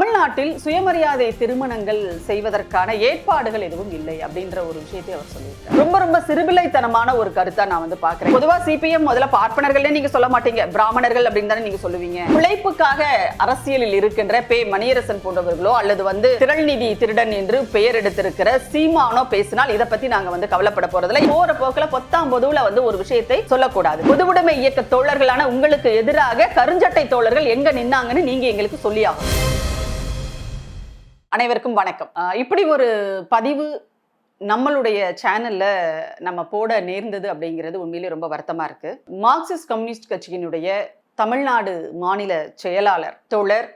தமிழ்நாட்டில் சுயமரியாதை திருமணங்கள் செய்வதற்கான ஏற்பாடுகள் எதுவும் இல்லை அப்படின்ற ஒரு விஷயத்தை அவர் சொல்லியிருக்காரு. ரொம்ப ரொம்ப சிறுபிள்ளைத்தனமான ஒரு கருத்தா நான் வந்து பாக்குறேன் பொதுவா சிபிஎம் முதல்ல பார்ப்பனர்களே நீங்க சொல்ல மாட்டீங்க. பிராமணர்கள் அப்படின்னு தானே நீங்க சொல்லுவீங்க. உழைப்புக்காக அரசியலில் இருக்கின்ற பே மணியரசன் போன்றவர்களோ அல்லது வந்து திரள்நிதி திருடன் என்று பெயர் எடுத்திருக்கிற சீமானோ பேசினால் இதை பத்தி நாங்க வந்து கவலைப்பட போறதில்ல. போற போக்குல பொத்தாம் பொதுவுல வந்து ஒரு விஷயத்தை சொல்லக்கூடாது. பொதுவுடைமை இயக்க தோழர்களான உங்களுக்கு எதிராக கருஞ்சட்டை தோழர்கள் எங்க நின்னாங்கன்னு நீங்க எங்களுக்கு சொல்லியாகும் அனைவருக்கும் வணக்கம். இப்படி ஒரு பதிவு நம்மளுடைய சேனல்ல நம்ம போட நேர்ந்தது அப்படிங்கிறது உண்மையிலே ரொம்ப வருத்தமா இருக்கு. மார்க்சிஸ்ட் கம்யூனிஸ்ட் கட்சியினுடைய தமிழ்நாடு மாநில செயலாளர் தோழர்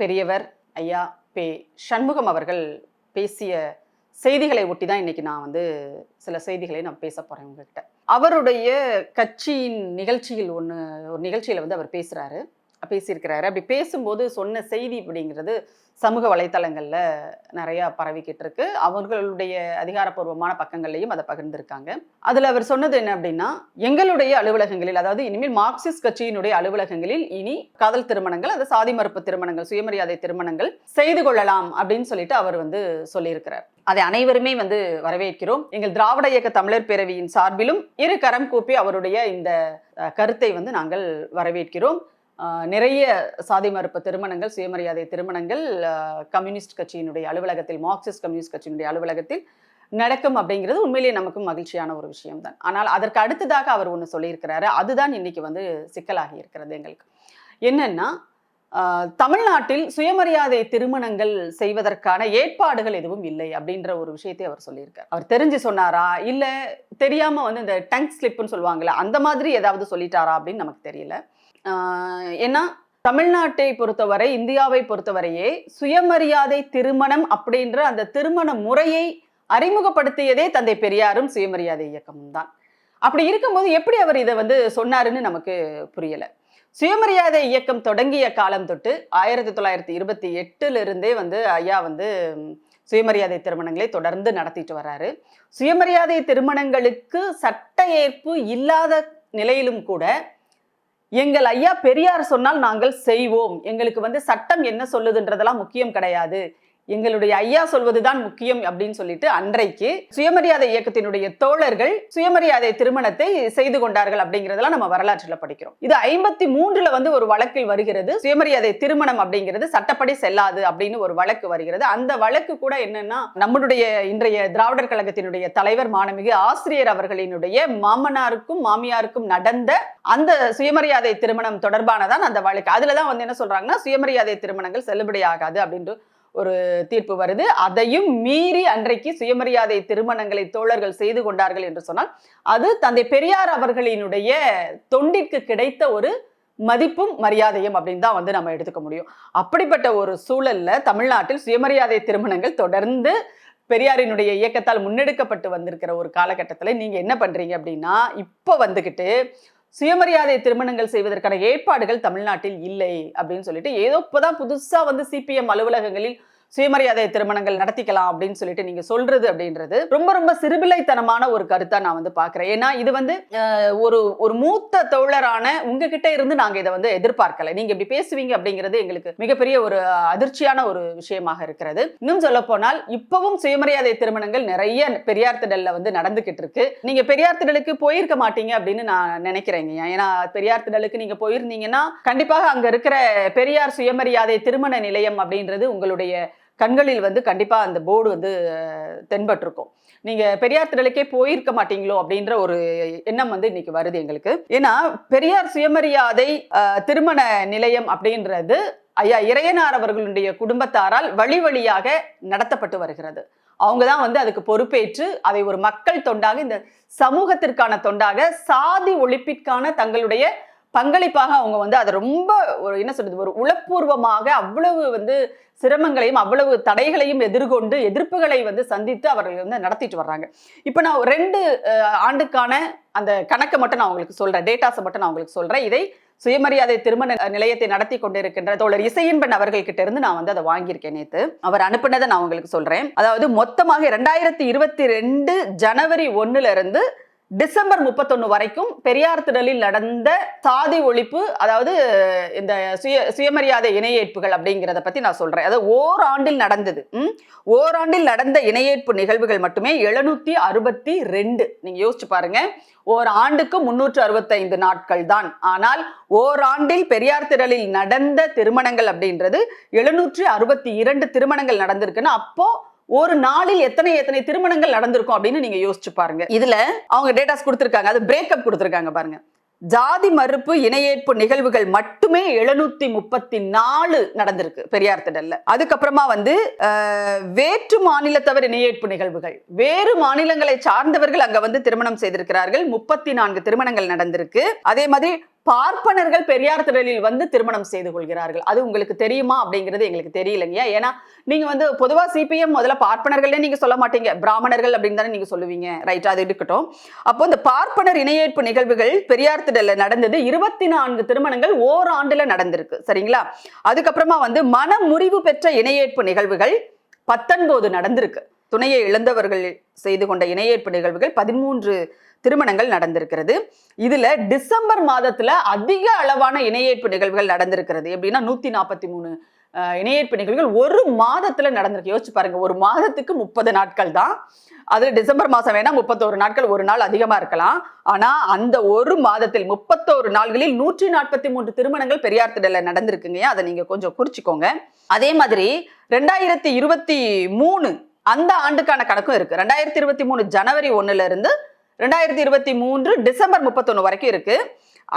பெரியவர் ஐயா பே சண்முகம் அவர்கள் பேசிய செய்திகளை ஒட்டி தான் இன்னைக்கு நான் வந்து சில செய்திகளை நான் பேச போறேன் உங்ககிட்ட. அவருடைய கட்சியின் நிகழ்ச்சியில் ஒன்று ஒரு நிகழ்ச்சியில் வந்து அவர் பேசுறாரு. பேசியிருக்கிறாரு. அப்படி பேசும்போது சொன்ன செய்தி அப்படிங்கிறது சமூக வலைத்தளங்களில் நிறையா பரவிக்கிட்டு இருக்கு அவர்களுடைய அதிகாரப்பூர்வமான பக்கங்கள்லையும் அதை பகிர்ந்திருக்காங்க. அதில் அவர் சொன்னது என்ன அப்படின்னா எங்களுடைய அலுவலகங்களில் அதாவது இனிமேல் மார்க்சிஸ்ட் கட்சியினுடைய அலுவலகங்களில் இனி காதல் திருமணங்கள் அது சாதி மறுப்பு திருமணங்கள் சுயமரியாதை திருமணங்கள் செய்து கொள்ளலாம் அப்படின்னு சொல்லிட்டு அவர் வந்து சொல்லியிருக்கிறார். அதை அனைவருமே வந்து வரவேற்கிறோம். எங்கள் திராவிட இயக்க தமிழர் பேரவையின் சார்பிலும் இரு கரம் கூப்பி அவருடைய இந்த கருத்தை வந்து நாங்கள் வரவேற்கிறோம். நிறைய சாதி மறுப்பு திருமணங்கள் சுயமரியாதை திருமணங்கள் கம்யூனிஸ்ட் கட்சியினுடைய அலுவலகத்தில் மார்க்சிஸ்ட் கம்யூனிஸ்ட் கட்சியினுடைய அலுவலகத்தில் நடக்கும் அப்படிங்கிறது உண்மையிலேயே நமக்கும் மகிழ்ச்சியான ஒரு விஷயம்தான். ஆனால் அதற்கு அடுத்ததாக அவர் ஒன்று சொல்லியிருக்கிறாரு. அதுதான் இன்னைக்கு வந்து சிக்கலாகி இருக்கிறது எங்களுக்கு. என்னன்னா தமிழ்நாட்டில் சுயமரியாதை திருமணங்கள் செய்வதற்கான ஏற்பாடுகள் எதுவும் இல்லை அப்படின்ற ஒரு விஷயத்தை அவர் சொல்லியிருக்கார். அவர் தெரிஞ்சு சொன்னாரா? இல்லை தெரியாமல் வந்து இந்த டங்க் ஸ்லிப்புன்னு சொல்லுவாங்கள்ல அந்த மாதிரி ஏதாவது சொல்லிட்டாரா அப்படின்னு நமக்கு தெரியல. ஏன்னா தமிழ்நாட்டை பொறுத்தவரை இந்தியாவை பொறுத்தவரையே சுயமரியாதை திருமணம் அப்படின்ற அந்த திருமண முறையை அறிமுகப்படுத்தியதே தந்தை பெரியாரும் சுயமரியாதை இயக்கமும் தான். அப்படி இருக்கும்போது எப்படி அவர் இதை வந்து சொன்னாருன்னு நமக்கு புரியலை. சுயமரியாதை இயக்கம் தொடங்கிய காலம் தொட்டு ஆயிரத்தி தொள்ளாயிரத்தி இருபத்தி எட்டுல இருந்தே வந்து ஐயா வந்து சுயமரியாதை திருமணங்களை தொடர்ந்து நடத்திட்டு வர்றாரு. சுயமரியாதை திருமணங்களுக்கு சட்ட ஏற்பு இல்லாத நிலையிலும் கூட எங்கள் ஐயா பெரியார் சொன்னால் நாங்கள் செய்வோம். எங்களுக்கு வந்து சட்டம் என்ன சொல்லுதுன்றதெல்லாம் முக்கியம் கிடையாது. எங்களுடைய ஐயா சொல்வதுதான் முக்கியம் அப்படின்னு சொல்லிட்டு அன்றைக்கு சுயமரியாதை இயக்கத்தினுடைய தோழர்கள் சுயமரியாதை திருமணத்தை செய்து கொண்டார்கள் அப்படிங்கிறதெல்லாம் நம்ம வரலாற்றில் படிக்கிறோம். இது ஐம்பத்தி மூன்றுல வந்து ஒரு வழக்கில் வருகிறது. சுயமரியாதை திருமணம் அப்படிங்கிறது சட்டப்படி செல்லாது அப்படின்னு ஒரு வழக்கு வருகிறது. அந்த வழக்கு கூட என்னன்னா நம்மளுடைய இன்றைய திராவிடர் கழகத்தினுடைய தலைவர் மாணமிகு ஆசிரியர் அவர்களினுடைய மாமனாருக்கும் மாமியாருக்கும் நடந்த அந்த சுயமரியாதை திருமணம் தொடர்பானதான் அந்த வழக்கு. அதுல தான் வந்து என்ன சொல்றாங்கன்னா சுயமரியாதை திருமணங்கள் செல்லுபடியாகாது அப்படின்ட்டு ஒரு தீர்ப்பு வருது. அதையும் மீறி அன்றைக்கு சுயமரியாதை திருமணங்களை தோழர்கள் செய்து கொண்டார்கள் என்று சொன்னால் அது தந்தை பெரியார் அவர்களினுடைய தொண்டிற்கு கிடைத்த ஒரு மதிப்பும் மரியாதையும் அப்படின்னு தான் வந்து நம்ம எடுத்துக்க முடியும். அப்படிப்பட்ட ஒரு சூழல்ல தமிழ்நாட்டில் சுயமரியாதை திருமணங்கள் தொடர்ந்து பெரியாரினுடைய இயக்கத்தால் முன்னெடுக்கப்பட்டு வந்திருக்கிற ஒரு காலகட்டத்தில் நீங்கள் என்ன பண்ணுறீங்க அப்படின்னா இப்போ வந்துக்கிட்டு சுயமரியாதை திருமணங்கள் செய்வதற்கான ஏற்பாடுகள் தமிழ்நாட்டில் இல்லை அப்படின்னு சொல்லிட்டு ஏதோ இப்போதான் புதுசாக வந்து சிபிஎம் அலுவலகங்களில் சுயமரியாதை திருமணங்கள் நடத்திக்கலாம் அப்படின்னு சொல்லிட்டு நீங்க சொல்றது அப்படின்றது ரொம்ப ரொம்ப சிறுபிள்ளைத்தனமான ஒரு கருத்தா நான் வந்து பாக்குறேன் ஏன்னா இது வந்து ஒரு ஒரு மூத்த தோழரான உங்ககிட்ட இருந்து நாங்க இதை வந்து எதிர்பார்க்கல. நீங்க இப்படி பேசுவீங்க அப்படிங்கிறது எங்களுக்கு மிகப்பெரிய ஒரு அதிர்ச்சியான ஒரு விஷயமாக இருக்கிறது. இன்னும் சொல்ல போனால் இப்பவும் சுயமரியாதை திருமணங்கள் நிறைய பெரியார் திடல்ல வந்து நடந்துகிட்டு இருக்கு. நீங்க பெரியார் திடலுக்கு போயிருக்க மாட்டீங்க அப்படின்னு நான் நினைக்கிறேங்க. ஏன்னா பெரியார் திடலுக்கு நீங்க போயிருந்தீங்கன்னா கண்டிப்பாக அங்க இருக்கிற பெரியார் சுயமரியாதை திருமண நிலையம் அப்படின்றது உங்களுடைய கண்களில் வந்து கண்டிப்பாக அந்த போர்டு வந்து தென்பட்டிருக்கும். நீங்கள் பெரியார் திடலுக்கே போயிருக்க மாட்டீங்களோ அப்படின்ற ஒரு எண்ணம் வந்து இன்னைக்கு வருது எங்களுக்கு. ஏன்னா பெரியார் சுயமரியாதை திருமண நிலையம் அப்படின்றது ஐயா இறையனார் அவர்களுடைய குடும்பத்தாரால் வழி வழியாக நடத்தப்பட்டு வருகிறது. அவங்க தான் வந்து அதுக்கு பொறுப்பேற்று அதை ஒரு மக்கள் தொண்டாக இந்த சமூகத்திற்கான தொண்டாக சாதி ஒழிப்பிற்கான தங்களுடைய பங்களிப்பாக அவங்க வந்து அதை ரொம்ப ஒரு என்ன சொல்றது ஒரு உளப்பூர்வமாக அவ்வளவு வந்து சிரமங்களையும் அவ்வளவு தடைகளையும் எதிர்கொண்டு எதிர்ப்புகளை வந்து சந்தித்து அவர்கள் வந்து நடத்திட்டு வர்றாங்க. இப்போ நான் ரெண்டு ஆண்டுக்கான அந்த கணக்கை மட்டும் நான் உங்களுக்கு சொல்றேன். டேட்டாஸை மட்டும் நான் உங்களுக்கு சொல்றேன். இதை சுயமரியாதை திருமண நிலையத்தை நடத்தி கொண்டிருக்கின்ற தோழர் இசையன்பன் அவர்கள்கிட்ட இருந்து நான் வந்து அதை வாங்கியிருக்கேன் நேற்று அவர் அனுப்பினதை நான் உங்களுக்கு சொல்றேன். அதாவது மொத்தமாக ரெண்டாயிரத்தி இருபத்தி ரெண்டு ஜனவரி ஒன்றுல இருந்து டிசம்பர் முப்பத்தொன்னு வரைக்கும் பெரியார் திடலில் நடந்த சாதி ஒழிப்பு அதாவது இந்த சுய சுயமரியாதை இணையேற்புகள் அப்படிங்கிறத பத்தி நான் சொல்றேன். அதாவது ஓராண்டில் நடந்தது. ஓராண்டில் நடந்த இணையேற்பு நிகழ்வுகள் மட்டுமே எழுநூத்தி அறுபத்தி ரெண்டு. நீங்க யோசிச்சு பாருங்க. ஓர் ஆண்டுக்கு முன்னூற்று அறுபத்தைந்து நாட்கள் தான். ஆனால் ஓராண்டில் பெரியார் திடலில் நடந்த திருமணங்கள் அப்படின்றது எழுநூற்றி அறுபத்தி இரண்டு திருமணங்கள் நடந்திருக்குன்னா அப்போ ஒரு நாளில் எத்தனை எத்தனை திருமணங்கள் நடந்திருக்கும் அப்படின்னு நீங்க யோசிச்சு பாருங்க. இதுல அவங்க டேட்டாஸ் கொடுத்துருக்காங்க. அது பிரேக்கப் கொடுத்துருக்காங்க பாருங்க. ஜாதி மறுப்பு இணையேற்பு நிகழ்வுகள் மட்டுமே எழுநூத்தி முப்பத்தி நாலு நடந்திருக்கு பெரியார் திடல்ல. அதுக்கப்புறமா வந்து வேற்று மாநிலத்தவர் இணையேற்பு நிகழ்வுகள். வேறு மாநிலங்களை சார்ந்தவர்கள் அங்க வந்து திருமணம் செய்திருக்கிறார்கள். முப்பத்தி நான்கு திருமணங்கள் நடந்திருக்கு. அதே மாதிரி பார்ப்பனர்கள் பெரியார் திடலில் வந்து திருமணம் செய்து கொள்கிறார்கள். அது உங்களுக்கு தெரியுமா அப்படிங்கிறது எங்களுக்கு தெரியலைங்க. ஏன்னா நீங்க வந்து பொதுவா சிபிஎம் முதல்ல பார்ப்பனர்களே நீங்க சொல்ல மாட்டீங்க. பிராமணர்கள் அப்படின்னு தானே நீங்க சொல்லுவீங்க. ரைட் அது இருக்கட்டும். அப்போ இந்த பார்ப்பனர் இணையேற்பு நிகழ்வுகள் பெரியார் திடல்ல நடந்தது இருபத்தி நான்கு திருமணங்கள் ஓராண்டுல நடந்திருக்கு. சரிங்களா? அதுக்கப்புறமா வந்து மனமுறிவு பெற்ற இணையேற்பு நிகழ்வுகள் பத்தொன்பது நடந்திருக்கு. துணையை இழந்தவர்கள் செய்து கொண்ட இணையேற்பு நிகழ்வுகள் பதிமூன்று திருமணங்கள் நடந்திருக்கிறது. இதுல டிசம்பர் மாதத்துல அதிக அளவான இணையேற்பு நிகழ்வுகள் நடந்திருக்கிறது. எப்படின்னா நூத்தி நாற்பத்தி மூணு இணையேற்பு நிகழ்வுகள் ஒரு மாதத்துல நடந்திருக்கு. யோசிச்சு பாருங்க ஒரு மாதத்துக்கு முப்பது நாட்கள் தான். அது டிசம்பர் மாசம் வேணா முப்பத்தோரு நாட்கள் ஒரு நாள் அதிகமா இருக்கலாம். ஆனா அந்த ஒரு மாதத்தில் முப்பத்தோரு நாள்களில் நூற்றி நாற்பத்தி மூன்று திருமணங்கள் பெரியார் திடல நடந்திருக்குங்க. அதை நீங்க கொஞ்சம் குறிச்சுக்கோங்க. அதே மாதிரி ரெண்டாயிரத்தி இருபத்தி மூணு அந்த ஆண்டுக்கான கணக்கும் இருக்கு. ரெண்டாயிரத்தி இருபத்தி மூணு ஜனவரி ஒன்னுல இருந்து ரெண்டாயிரத்தி இருபத்தி மூன்று டிசம்பர் முப்பத்தொன்று வரைக்கும் இருக்குது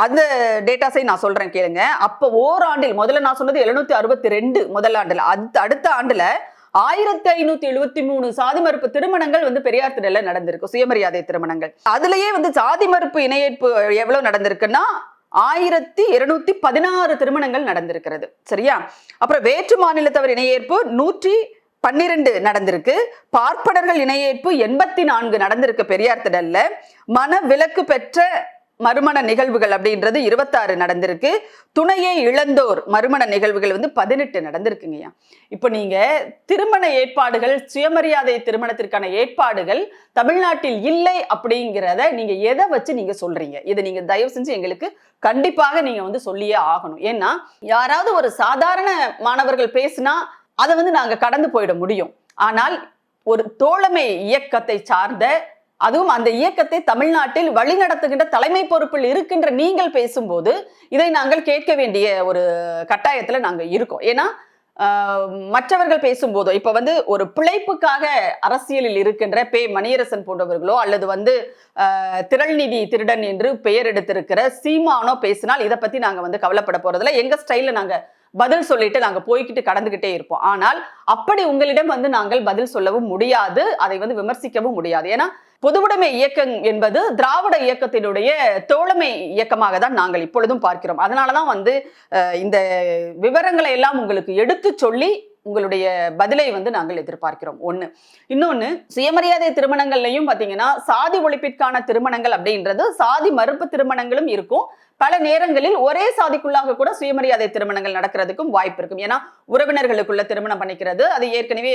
அந்த டேட்டாஸை நான் சொல்கிறேன் கேளுங்க. அப்போ ஓராண்டில் முதல்ல நான் சொன்னது எழுநூற்றி அறுபத்தி ரெண்டு முதல் ஆண்டில். அடுத்த அடுத்த ஆண்டில் ஆயிரத்தி ஐநூத்தி எழுபத்தி மூணு சாதி மறுப்பு திருமணங்கள் வந்து பெரியார் திடல நடந்திருக்கு சுயமரியாதை திருமணங்கள். அதுலயே வந்து சாதி மறுப்பு இணையேற்பு எவ்வளவு நடந்திருக்குன்னா ஆயிரத்தி இருநூத்தி பதினாறு திருமணங்கள் நடந்திருக்கிறது. சரியா? அப்புறம் வேற்று மாநிலத்தவர் இணையேற்பு நூற்றி பன்னிரண்டு நடந்திருக்கு. பார்ப்பனர்கள் இணையேற்பு எண்பத்தி நான்கு நடந்திருக்கு பெரியார் திடல்ல. மன விலக்கு பெற்ற மறுமண நிகழ்வுகள் அப்படின்றது இருபத்தாறு நடந்திருக்கு. துணையை இழந்தோர் மறுமண நிகழ்வுகள் வந்து பதினெட்டு நடந்திருக்குங்கய்யா. இப்போ நீங்க திருமண ஏற்பாடுகள் சுயமரியாதை திருமணத்திற்கான ஏற்பாடுகள் தமிழ்நாட்டில் இல்லை அப்படிங்கிறத நீங்க எதை வச்சு நீங்க சொல்றீங்க? இதை நீங்க தயவு செஞ்சு எங்களுக்கு கண்டிப்பாக நீங்க வந்து சொல்லியே ஆகணும். ஏன்னா யாராவது ஒரு சாதாரண மாணவர்கள் பேசினா அதை வந்து நாங்க கடந்து போயிட முடியும். ஆனால் ஒரு தோழமை இயக்கத்தை சார்ந்த அதுவும் அந்த இயக்கத்தை தமிழ்நாட்டில் வழிநடத்துகின்ற தலைமை பொறுப்பில் இருக்கின்ற நீங்கள் பேசும்போது இதை நாங்கள் கேட்க வேண்டிய ஒரு கட்டாயத்துல நாங்க இருக்கோம். ஏன்னா மற்றவர்கள் பேசும்போதோ இப்ப வந்து ஒரு பிழைப்புக்காக அரசியலில் இருக்கின்ற பே மணியரசன் போன்றவர்களோ அல்லது வந்து திரள்நிதி திருடன் என்று பெயர் எடுத்திருக்கிற சீமானோ பேசினால் இதை பத்தி நாங்க வந்து கவலைப்பட போகிறதில்ல எங்க ஸ்டைல்ல நாங்கள் பதில் சொல்லிட்டு நாங்கள் போய்கிட்டு கடந்துகிட்டே இருப்போம். ஆனால் அப்படி உங்களிடம் வந்து நாங்கள் பதில் சொல்லவும் முடியாது அதை வந்து விமர்சிக்கவும் முடியாது. ஏன்னா பொதுவுடைமை இயக்கம் என்பது திராவிட இயக்கத்தினுடைய தோழமை இயக்கமாக தான் நாங்கள் இப்பொழுதும் பார்க்கிறோம். அதனாலதான் வந்து இந்த விவரங்களை எல்லாம் உங்களுக்கு எடுத்து சொல்லி உங்களுடைய பதிலை வந்து நாங்கள் எதிர்பார்க்கிறோம். ஒன்று இன்னொன்று சுயமரியாதை திருமணங்கள்லையும் பார்த்தீங்கன்னா சாதி ஒழிப்பிற்கான திருமணங்கள் அப்படின்றது சாதி மறுப்பு திருமணங்களும் இருக்கும். பல நேரங்களில் ஒரே சாதிக்குள்ளாக கூட சுயமரியாதை திருமணங்கள் நடக்கிறதுக்கும் வாய்ப்பு இருக்கும். ஏன்னா உறவினர்களுக்குள்ள திருமணம் பண்ணிக்கிறது அது ஏற்கனவே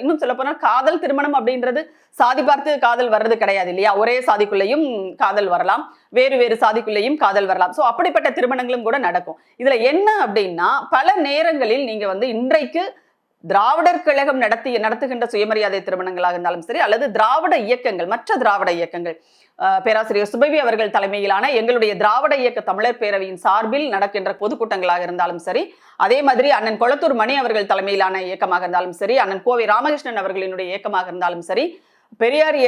இன்னும் சொல்ல போனால் காதல் திருமணம் அப்படின்றது சாதி பார்த்து காதல் வர்றது கிடையாது இல்லையா? ஒரே சாதிக்குள்ளேயும் காதல் வரலாம் வேறு வேறு சாதிக்குள்ளேயும் காதல் வரலாம். ஸோ அப்படிப்பட்ட திருமணங்களும் கூட நடக்கும். இதுல என்ன அப்படின்னா பல நேரங்களில் நீங்க வந்து இன்றைக்கு திராவிடர் கழகம் நடத்தி நடத்துகின்ற சுயமரியாதை திருமணங்களாக இருந்தாலும் சரி அல்லது திராவிட இயக்கங்கள் மற்ற திராவிட இயக்கங்கள் பேராசிரியர் சுபவி அவர்கள் தலைமையிலான எங்களுடைய திராவிட இயக்க தமிழர் பேரவையின் சார்பில் நடக்கின்ற பொதுக்கூட்டங்களாக இருந்தாலும் சரி அதே மாதிரி அண்ணன் கொளத்தூர் மணி அவர்கள் தலைமையிலான இயக்கமாக இருந்தாலும் சரி அண்ணன் கோவை ராமகிருஷ்ணன் அவர்களினுடைய இயக்கமாக இருந்தாலும் சரி பெரியாரிய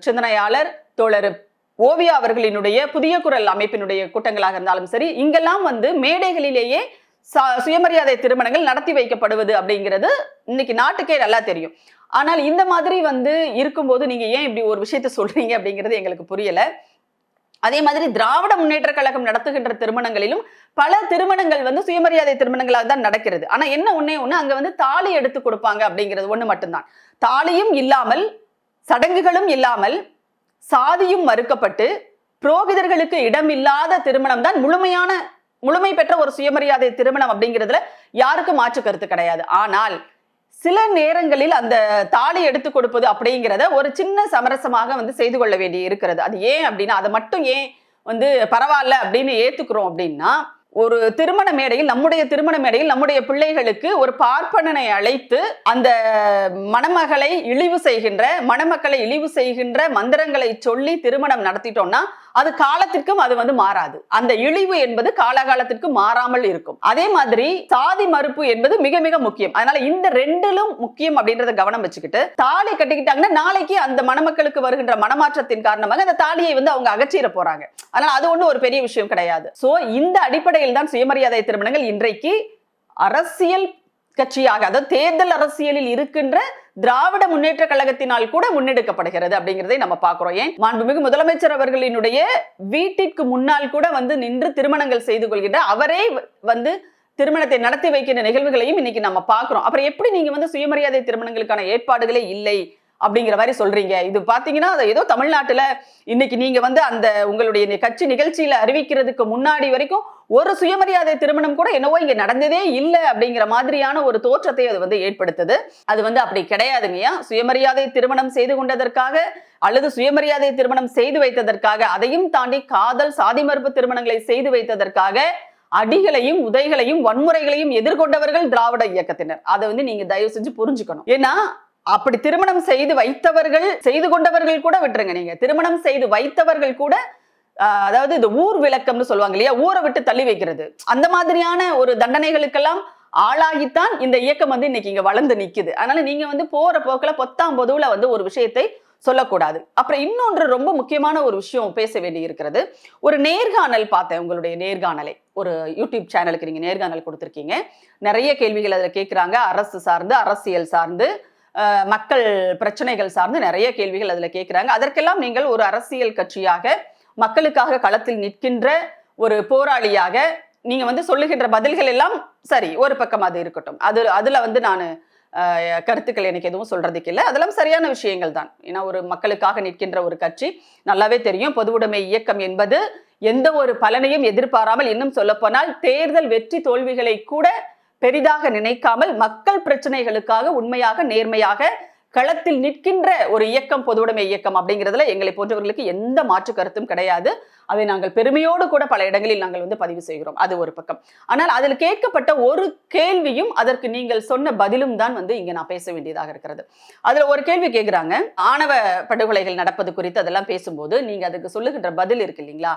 சிந்தனையாளர் தோழர் ஓவியா அவர்களினுடைய புதிய குரல் அமைப்பினுடைய கூட்டங்களாக இருந்தாலும் சரி இங்கெல்லாம் வந்து மேடைகளிலேயே ச- சுயமரியாதை திருமணங்கள் நடத்தி வைக்கப்படுவது அப்படிங்கிறது இன்னைக்கு நாட்டுக்கே நல்லா தெரியும். ஆனால் இந்த மாதிரி வந்து இருக்கும்போது நீங்க ஏன் இப்படி ஒரு விஷயத்த சொல்றீங்க அப்படிங்கிறது எங்களுக்கு புரியல. அதே மாதிரி திராவிட முன்னேற்ற கழகம் நடத்துகின்ற திருமணங்களிலும் பல திருமணங்கள் வந்து சுயமரியாதை திருமணங்களாக தான் நடக்கிறது. ஆனா என்ன ஒன்னே ஒன்று அங்க வந்து தாலி எடுத்து கொடுப்பாங்க அப்படிங்கிறது ஒண்ணு மட்டும்தான். தாலியும் இல்லாமல் சடங்குகளும் இல்லாமல் சாதியும் மறுக்கப்பட்டு புரோகிதர்களுக்கு இடமில்லாத திருமணம் தான் முழுமையான முழுமை பெற்ற ஒரு சுயமரியாதை திருமணம் அப்படிங்கிறதுல யாருக்கும் மாற்று கருத்து கிடையாது. ஆனால் சில நேரங்களில் அந்த தாலி எடுத்து கொடுப்பது அப்படிங்கிறத ஒரு சின்ன சமரசமாக வந்து செய்து கொள்ள வேண்டி இருக்கிறது. அது ஏன் அப்படின்னா அதை மட்டும் ஏன் வந்து பரவாயில்ல அப்படின்னு ஏத்துக்கிறோம் அப்படின்னா ஒரு திருமண மேடையில் நம்முடைய திருமண மேடையில் நம்முடைய பிள்ளைகளுக்கு ஒரு பார்ப்பனனை அழைத்து அந்த மணமகளை இழிவு செய்கின்ற மணமக்களை இழிவு செய்கின்ற மந்திரங்களை சொல்லி திருமணம் நடத்திட்டோம்னா அது காலத்திற்கும் அது வந்து மாறாது. அந்த இழிவு என்பது காலகாலத்திற்கு மாறாமல் இருக்கும். அதே மாதிரி சாதி மறுப்பு என்பது மிக மிக முக்கியம். அதனால இந்த ரெண்டிலும் முக்கியம் அப்படின்றத கவனம் வச்சுக்கிட்டு தாலி கட்டிக்கிட்டாங்கன்னா நாளைக்கு அந்த மணமக்களுக்கு வருகின்ற மனமாற்றத்தின் காரணமாக அந்த தாலியை வந்து அவங்க அகற்றிட போறாங்க. அதனால அது ஒண்ணு ஒரு பெரிய விஷயம் கிடையாது. சோ இந்த அடிப்படையில் தான் சுயமரியாதை திருமணங்கள் இன்றைக்கு அரசியல் கட்சியாக அதாவது தேர்தல் அரசியலில் இருக்கின்ற திராவிட முன்னேற்ற கழகத்தினால் கூட முன்னெடுக்கப்படுகிறது அப்படிங்கிறதை நம்ம பார்க்கிறோம். ஏன்? மாண்புமிகு முதலமைச்சர் அவர்களினுடைய வீட்டிற்கு முன்னால் கூட வந்து நின்று திருமணங்கள் செய்து கொள்கின்ற அவரே வந்து திருமணத்தை நடத்தி வைக்கின்ற நிகழ்வுகளையும் இன்னைக்கு நம்ம பார்க்கிறோம். அப்புறம் எப்படி நீங்க வந்து சுயமரியாதை திருமணங்களுக்கான ஏற்பாடுகளே இல்லை? அப்படிங்கிற மாதிரி சொல்றீங்க. இது பாத்தீங்கன்னா ஏதோ தமிழ்நாட்டுல இன்னைக்கு நீங்க வந்து அந்த உங்களுடைய கட்சி நிகழ்ச்சியில அறிவிக்கிறதுக்கு முன்னாடி வரைக்கும் ஒரு சுயமரியாதை திருமணம் கூட என்னவோ இங்க நடந்ததே இல்லை அப்படிங்கிற மாதிரியான ஒரு தோற்றத்தை அது வந்து ஏற்படுத்துது. அது வந்து அப்படி கிடையாதுங்கய்யா சுயமரியாதை திருமணம் செய்து கொண்டதற்காக அல்லது சுயமரியாதை திருமணம் செய்து வைத்ததற்காக அதையும் தாண்டி காதல் சாதி மறுப்பு திருமணங்களை செய்து வைத்ததற்காக அடிகளையும் உதைகளையும் வன்முறைகளையும் எதிர்கொண்டவர்கள் திராவிட இயக்கத்தினர். அதை வந்து நீங்க தயவு செஞ்சு புரிஞ்சுக்கணும். ஏன்னா அப்படி திருமணம் செய்து வைத்தவர்கள் செய்து கொண்டவர்கள் கூட விட்டுருங்க நீங்க. திருமணம் செய்து வைத்தவர்கள் கூட அதாவது இந்த ஊர் விளக்கம்னு சொல்லுவாங்க இல்லையா? ஊரை விட்டு தள்ளி வைக்கிறது. அந்த மாதிரியான ஒரு தண்டனைகளுக்கெல்லாம் ஆளாகித்தான் இந்த இயக்கம் வந்து இன்னைக்கு இங்க வளர்ந்து நிக்குது. அதனால நீங்க வந்து போற போக்குல பொத்தாம் பொதுவுல வந்து ஒரு விஷயத்தை சொல்லக்கூடாது. அப்புறம் இன்னொன்று ரொம்ப முக்கியமான ஒரு விஷயம் பேச வேண்டி இருக்கிறது ஒரு நேர்காணல் பார்த்தேன் உங்களுடைய நேர்காணலை. ஒரு யூடியூப் சேனலுக்கு நீங்க நேர்காணல் கொடுத்துருக்கீங்க. நிறைய கேள்விகள் அதில் கேட்குறாங்க அரசு சார்ந்து அரசியல் சார்ந்து மக்கள் பிரச்சனைகள் சார்ந்து நிறைய கேள்விகள் அதில் கேட்குறாங்க அதற்கெல்லாம் நீங்கள் ஒரு அரசியல் கட்சியாக மக்களுக்காக களத்தில் நிற்கின்ற ஒரு போராளியாக நீங்கள் வந்து சொல்லுகின்ற பதில்கள் எல்லாம் சரி ஒரு பக்கம் அது இருக்கட்டும். அது அதில் வந்து நான் கருத்துக்கள் எனக்கு எதுவும் சொல்றதுக்கு இல்லை. அதெல்லாம் சரியான விஷயங்கள் தான். ஏன்னா ஒரு மக்களுக்காக நிற்கின்ற ஒரு கட்சி நல்லாவே தெரியும். பொதுவுடைமை இயக்கம் என்பது எந்த ஒரு பலனையும் எதிர்பாராமல் இன்னும் சொல்லப்போனால் தேர்தல் வெற்றி தோல்விகளை கூட பெரிதாக நினைக்காமல் மக்கள் பிரச்சனைகளுக்காக உண்மையாக நேர்மையாக களத்தில் நிற்கின்ற ஒரு இயக்கம் பொதுவுடைமை இயக்கம் அப்படிங்கிறதுல எங்களை போன்றவர்களுக்கு எந்த மாற்று கருத்தும் கிடையாது. அதை நாங்கள் பெருமையோடு கூட பல இடங்களில் நாங்கள் வந்து பதிவு செய்கிறோம். அது ஒரு பக்கம். ஆனால் அதில் கேட்கப்பட்ட ஒரு கேள்வியும் அதற்கு நீங்கள் சொன்ன பதிலும் தான் வந்து இங்கே நான் பேச வேண்டியதாக இருக்கிறது. அதில் ஒரு கேள்வி கேட்குறாங்க. ஆணவ படுகொலைகள் நடப்பது குறித்து அதெல்லாம் பேசும்போது நீங்கள் அதுக்கு சொல்லுகின்ற பதில் இருக்கு இல்லைங்களா?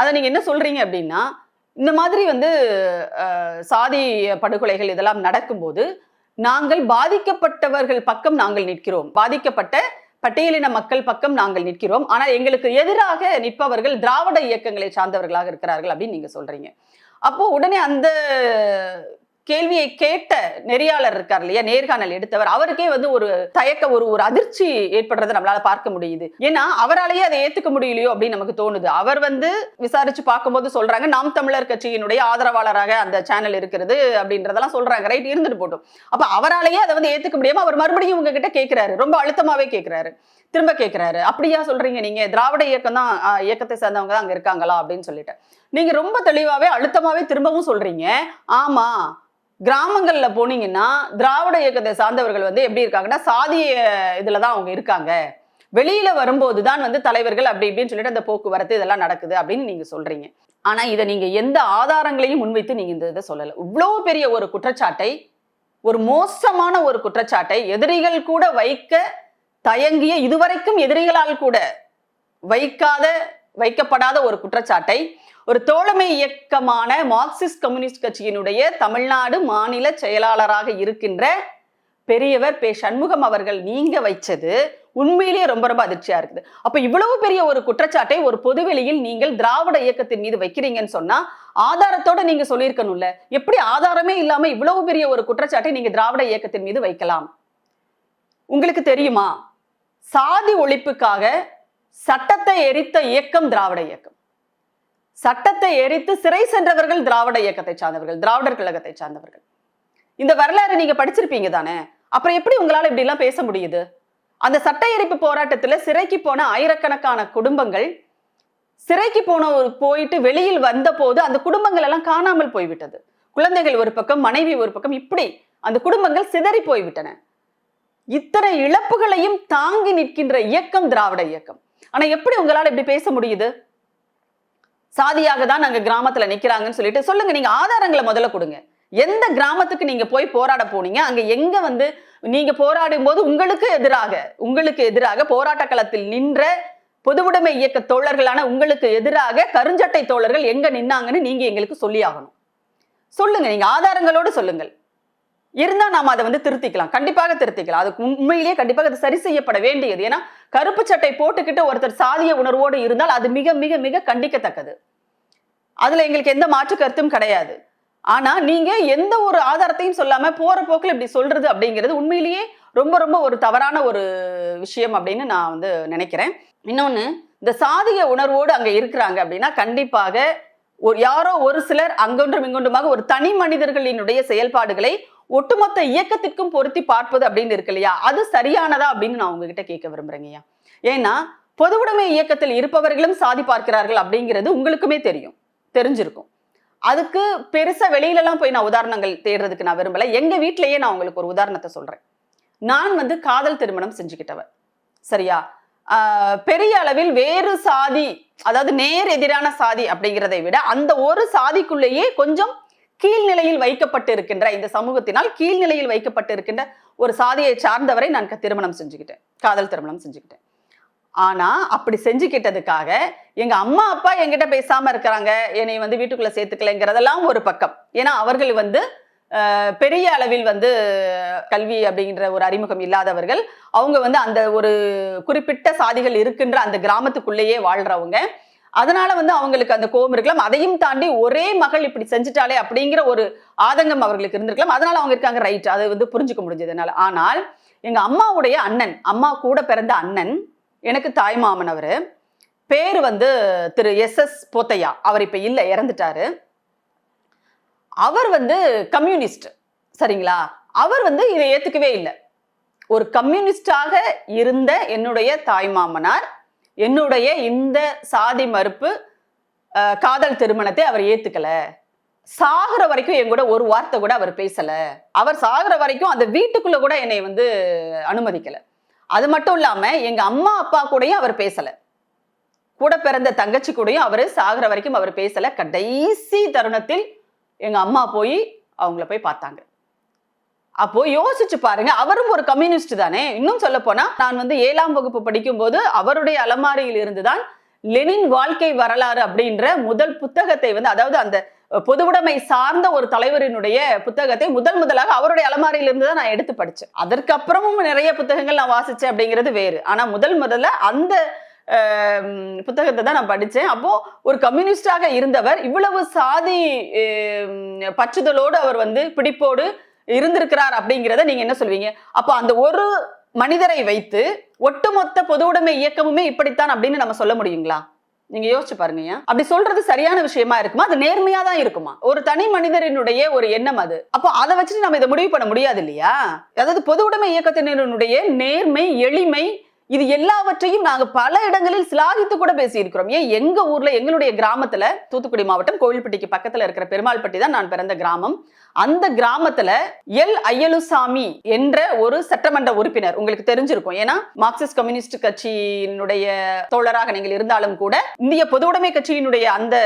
அதை நீங்கள் என்ன சொல்கிறீங்க அப்படின்னா இந்த மாதிரி வந்து சாதி படுகொலைகள் இதெல்லாம் நடக்கும்போது நாங்கள் பாதிக்கப்பட்டவர்கள் பக்கம் நாங்கள் நிற்கிறோம். பாதிக்கப்பட்ட பட்டியலின மக்கள் பக்கம் நாங்கள் நிற்கிறோம். ஆனால் எங்களுக்கு எதிராக நிற்பவர்கள் திராவிட இயக்கங்களை சார்ந்தவர்களாக இருக்கிறார்கள் அப்படின்னு நீங்க சொல்றீங்க. அப்போ உடனே அந்த கேள்வியை கேட்ட நெறியாளர் இருக்கார் இல்லையா? நேர்காணல் எடுத்தவர். அவருக்கே வந்து ஒரு தயக்க ஒரு ஒரு அதிர்ச்சி ஏற்படுறதை நம்மளால பார்க்க முடியுது. ஏன்னா அவராலேயே அதை ஏத்துக்க முடியலையோ அப்படின்னு நமக்கு தோணுது. அவர் வந்து விசாரிச்சு பார்க்கும்போது சொல்றாங்க நாம் தமிழர் கட்சியினுடைய ஆதரவாளராக அந்த சேனல் இருக்கிறது அப்படின்றதெல்லாம் சொல்றாங்க. ரைட் இருந்துட்டு போட்டோம். அப்ப அவராலேயே அதை வந்து ஏத்துக்க முடியாம அவர் மறுபடியும் உங்ககிட்ட கேட்கிறாரு ரொம்ப அழுத்தமாவே கேட்கிறாரு திரும்ப கேட்கிறாரு அப்படியா சொல்றீங்க நீங்க? திராவிட இயக்கம் தான் இயக்கத்தை சேர்ந்தவங்க தான் அங்க இருக்காங்களா? அப்படின்னு சொல்லிட்டு. நீங்க ரொம்ப தெளிவாவே அழுத்தமாவே திரும்பவும் சொல்றீங்க. ஆமா கிராமங்களில் போனீங்கன்னா திராவிட இயக்கத்தை சார்ந்தவர்கள் வந்து எப்படி இருக்காங்கன்னா சாதிய இதில் தான் அவங்க இருக்காங்க. வெளியில வரும்போது தான் வந்து தலைவர்கள் அப்படி இப்படின்னு சொல்லிட்டு அந்த போக்குவரத்து இதெல்லாம் நடக்குது அப்படின்னு நீங்க சொல்றீங்க. ஆனா இதை நீங்க எந்த ஆதாரங்களையும் முன்வைத்து நீங்க இந்த இதை சொல்லலை. இவ்வளோ பெரிய ஒரு குற்றச்சாட்டை ஒரு மோசமான ஒரு குற்றச்சாட்டை எதிரிகள் கூட வைக்க தயங்கிய இதுவரைக்கும் எதிரிகளால் கூட வைக்காத வைக்கப்படாத ஒரு குற்றச்சாட்டை ஒரு தோழமை இயக்கமான மார்க்சிஸ்ட் கம்யூனிஸ்ட் கட்சியினுடைய தமிழ்நாடு மாநில செயலாளராக இருக்கின்ற பெரியவர் பே சண்முகம் அவர்கள் நீங்க வைச்சது உண்மையிலேயே ரொம்ப ரொம்ப அதிர்ச்சியா இருக்குது. அப்ப இவ்வளவு பெரிய ஒரு குற்றச்சாட்டை ஒரு பொதுவெளியில் நீங்கள் திராவிட இயக்கத்தின் மீது வைக்கிறீங்கன்னு சொன்னா ஆதாரத்தோட நீங்க சொல்லியிருக்கணும்ல. எப்படி ஆதாரமே இல்லாம இவ்வளவு பெரிய ஒரு குற்றச்சாட்டை நீங்க திராவிட இயக்கத்தின் மீது வைக்கலாம்? உங்களுக்கு தெரியுமா? சாதி ஒழிப்புக்காக சட்டத்தை எரித்த இயக்கம் திராவிட இயக்கம். சட்டத்தை எரித்து சிறை சென்றவர்கள் திராவிட இயக்கத்தை சார்ந்தவர்கள் திராவிடர் கழகத்தை சார்ந்தவர்கள். இந்த வரலாறு நீங்க படிச்சிருப்பீங்க தானே? அப்புறம் எப்படி உங்களால இப்படி எல்லாம் பேச முடியுது? அந்த சட்ட எரிப்பு போராட்டத்துல சிறைக்கு போன ஆயிரக்கணக்கான குடும்பங்கள் சிறைக்கு போன ஒரு போயிட்டு வெளியில் வந்த போது அந்த குடும்பங்கள் எல்லாம் காணாமல் போய்விட்டது. குழந்தைகள் ஒரு பக்கம் மனைவி ஒரு பக்கம் இப்படி அந்த குடும்பங்கள் சிதறி போய்விட்டன. இத்தனை இழப்புகளையும் தாங்கி நிற்கின்ற இயக்கம் திராவிட இயக்கம். ஆனா எப்படி உங்களால இப்படி பேச முடியுது? சாதியாக தான் நாங்க கிராமத்துல நிக்கிறாங்கன்னு சொல்லிட்டு சொல்லுங்க நீங்க ஆதாரங்களை முதல்ல கொடுங்க. எந்த கிராமத்துக்கு நீங்க போய் போராட போனீங்க? அங்க எங்க வந்து நீங்க போராடும் போது உங்களுக்கு எதிராக உங்களுக்கு எதிராக போராட்ட களத்தில் நின்ற பொதுவுடைமை இயக்க தோழர்களான உங்களுக்கு எதிராக கருஞ்சட்டை தோழர்கள் எங்க நின்னாங்கன்னு நீங்க எங்களுக்கு சொல்லி ஆகணும் சொல்லுங்க நீங்க ஆதாரங்களோடு சொல்லுங்கள். இருந்தால் நாம் அதை வந்து திருத்திக்கலாம். கண்டிப்பாக திருத்திக்கலாம். அதுக்கு உண்மையிலேயே கண்டிப்பாக அது சரி செய்யப்பட வேண்டியது. ஏன்னா கருப்பு சட்டை போட்டுக்கிட்டு ஒருத்தர் சாதிய உணர்வோடு இருந்தால் அது மிக மிக மிக கண்டிக்கத்தக்கது. அதில் எங்களுக்கு எந்த மாற்று கருத்தும் கிடையாது. ஆனால் நீங்கள் எந்த ஒரு ஆதாரத்தையும் சொல்லாமல் போகிற போக்கில் இப்படி சொல்றது அப்படிங்கிறது உண்மையிலேயே ரொம்ப ரொம்ப ஒரு தவறான ஒரு விஷயம் அப்படின்னு நான் வந்து நினைக்கிறேன். இன்னொன்று இந்த சாதிய உணர்வோடு அங்கே இருக்கிறாங்க அப்படின்னா கண்டிப்பாக ஒரு யாரோ ஒரு சிலர் அங்கொன்றும் இங்கொன்றுமாக ஒரு தனி மனிதர்களினுடைய செயல்பாடுகளை ஒட்டுமொத்த இயக்கத்திற்கும் பொருத்தி பார்ப்பது அப்படின்னு இருக்கு இல்லையா? அது சரியானதா அப்படின்னு நான் உங்ககிட்ட கேட்க விரும்புறேங்கய்யா ஏன்னா பொதுவுடைமை இயக்கத்தில் இருப்பவர்களும் சாதி பார்க்கிறார்கள் அப்படிங்கிறது உங்களுக்குமே தெரியும். தெரிஞ்சிருக்கும். அதுக்கு பெருசா வெளியிலலாம் போய் நான் உதாரணங்கள் தேடுறதுக்கு நான் விரும்பல. எங்க வீட்டிலேயே நான் உங்களுக்கு ஒரு உதாரணத்தை சொல்றேன். நான் வந்து காதல் திருமணம் செஞ்சுக்கிட்டவன். சரியா? பெரிய அளவில் வேறு சாதி அதாவது நேர் எதிரான சாதி அப்படிங்கிறதை விட அந்த ஒரு சாதிக்குள்ளேயே கொஞ்சம் கீழ்நிலையில் வைக்கப்பட்டு இருக்கின்ற இந்த சமூகத்தினால் கீழ்நிலையில் வைக்கப்பட்டு இருக்கின்ற ஒரு சாதியை சார்ந்தவரை நான் திருமணம் செஞ்சுக்கிட்டேன். காதல் திருமணம் செஞ்சுக்கிட்டேன். ஆனால் அப்படி செஞ்சுக்கிட்டதுக்காக எங்கள் அம்மா அப்பா என்கிட்ட பேசாமல் இருக்கிறாங்க. என்னை வந்து வீட்டுக்குள்ளே சேர்த்துக்கலைங்கிறதெல்லாம் ஒரு பக்கம். ஏன்னா அவர்கள் வந்து பெரிய அளவில் வந்து கல்வி அப்படிங்கிற ஒரு அறிமுகம் இல்லாதவர்கள் அவங்க வந்து அந்த ஒரு குறிப்பிட்ட சாதிகள் இருக்கின்ற அந்த கிராமத்துக்குள்ளேயே வாழ்கிறவங்க அதனால வந்து அவங்களுக்கு அந்த கோபம் இருக்கலாம். அதையும் தாண்டி ஒரே மகள் இப்படி செஞ்சுட்டாலே அப்படிங்கிற ஒரு ஆதங்கம் அவர்களுக்கு இருந்திருக்கலாம். அதனால அவங்க இருக்காங்க ரைட் அதை வந்து புரிஞ்சுக்க முடிஞ்சதுனால ஆனால் எங்க அம்மாவுடைய அண்ணன் அம்மா கூட பிறந்த அண்ணன் எனக்கு தாய்மாமன் அவரு பேர் வந்து திரு எஸ் எஸ் போத்தையா. அவர் இப்ப இல்லை இறந்துட்டாரு. அவர் வந்து கம்யூனிஸ்ட் சரிங்களா? அவர் வந்து இதை ஏத்துக்கவே இல்லை. ஒரு கம்யூனிஸ்டாக இருந்த என்னுடைய தாய்மாமனார் என்னுடைய இந்த சாதி மறுப்பு காதல் திருமணத்தை அவர் ஏத்துக்கல. சாகுற வரைக்கும் என் கூட ஒரு வார்த்தை கூட அவர் பேசல. அவர் சாகுற வரைக்கும் அந்த வீட்டுக்குள்ள கூட என்னை வந்து அனுமதிக்கல. அது மட்டும் இல்லாம எங்க அம்மா அப்பா கூடயும் அவர் பேசல. கூட பிறந்த தங்கச்சி கூடயும் அவர் சாகுற வரைக்கும் அவர் பேசல. கடைசி தருணத்தில் எங்க அம்மா போய் அவங்கள போய் பார்த்தாங்க. அப்போ யோசிச்சு பாருங்க அவரும் ஒரு கம்யூனிஸ்ட் தானே? இன்னும் சொல்ல போனா நான் வந்து ஏழாம் வகுப்பு படிக்கும்போது அவருடைய அலமாரியில் இருந்துதான் லெனின் வாழ்க்கை வரலாறு அப்படின்ற முதல் புத்தகத்தை வந்து அதாவது அந்த பொதுவுடைமை சார்ந்த ஒரு தலைவரினுடைய புத்தகத்தை முதல் முதலாக அவருடைய அலமாரியில இருந்து தான் நான் எடுத்து படிச்சேன். அதற்கப்புறமும் நிறைய புத்தகங்கள் நான் வாசிச்சேன் அப்படிங்கிறது வேறு. ஆனா முதல் முதல்ல அந்த புத்தகத்தை தான் நான் படித்தேன் அப்போ ஒரு கம்யூனிஸ்டாக இருந்தவர் இவ்வளவு சாதி பற்றுதலோடு அவர் வந்து பிடிப்போடு இருந்திருக்கிறார் அப்படிங்கிறத நீங்க என்ன சொல்வீங்க? அப்போ அந்த ஒரு மனிதரை வைத்து ஒட்டுமொத்த பொதுவுடைமை இயக்கமுமே இப்படித்தான் அப்படின்னு நம்ம சொல்ல முடியுங்களா? நீங்க யோசிச்சு பாருங்க அப்படி சொல்றது சரியான விஷயமா இருக்குமா? அது நேர்மையா தான் இருக்குமா? ஒரு தனி மனிதரினுடைய ஒரு எண்ணம் அது. அப்போ அதை வச்சுட்டு நம்ம இதை முடிவு பண்ண முடியாது இல்லையா? அதாவது பொதுவுடைமை இயக்கத்தினருடைய நேர்மை எளிமை இது எல்லாவற்றையும் நாங்க பல இடங்களில் சிலாகித்து கூட பேசியிருக்கிறோம். ஏன் எங்க ஊர்ல எங்களுடைய கிராமத்துல தூத்துக்குடி மாவட்டம் கோவில்பட்டிக்கு பக்கத்துல இருக்கிற பெருமாள்பட்டி தான் நான் பிறந்த கிராமம். அந்த கிராமத்துல எல். ஐயலுசாமி என்ற ஒரு சட்டமன்ற உறுப்பினர் உங்களுக்கு தெரிஞ்சிருக்கும். ஏன்னா மார்க்சிஸ்ட் கம்யூனிஸ்ட் கட்சியினுடைய தோழராக நீங்கள் இருந்தாலும் கூட இந்திய பொதுவுடைமை கட்சியினுடைய அந்த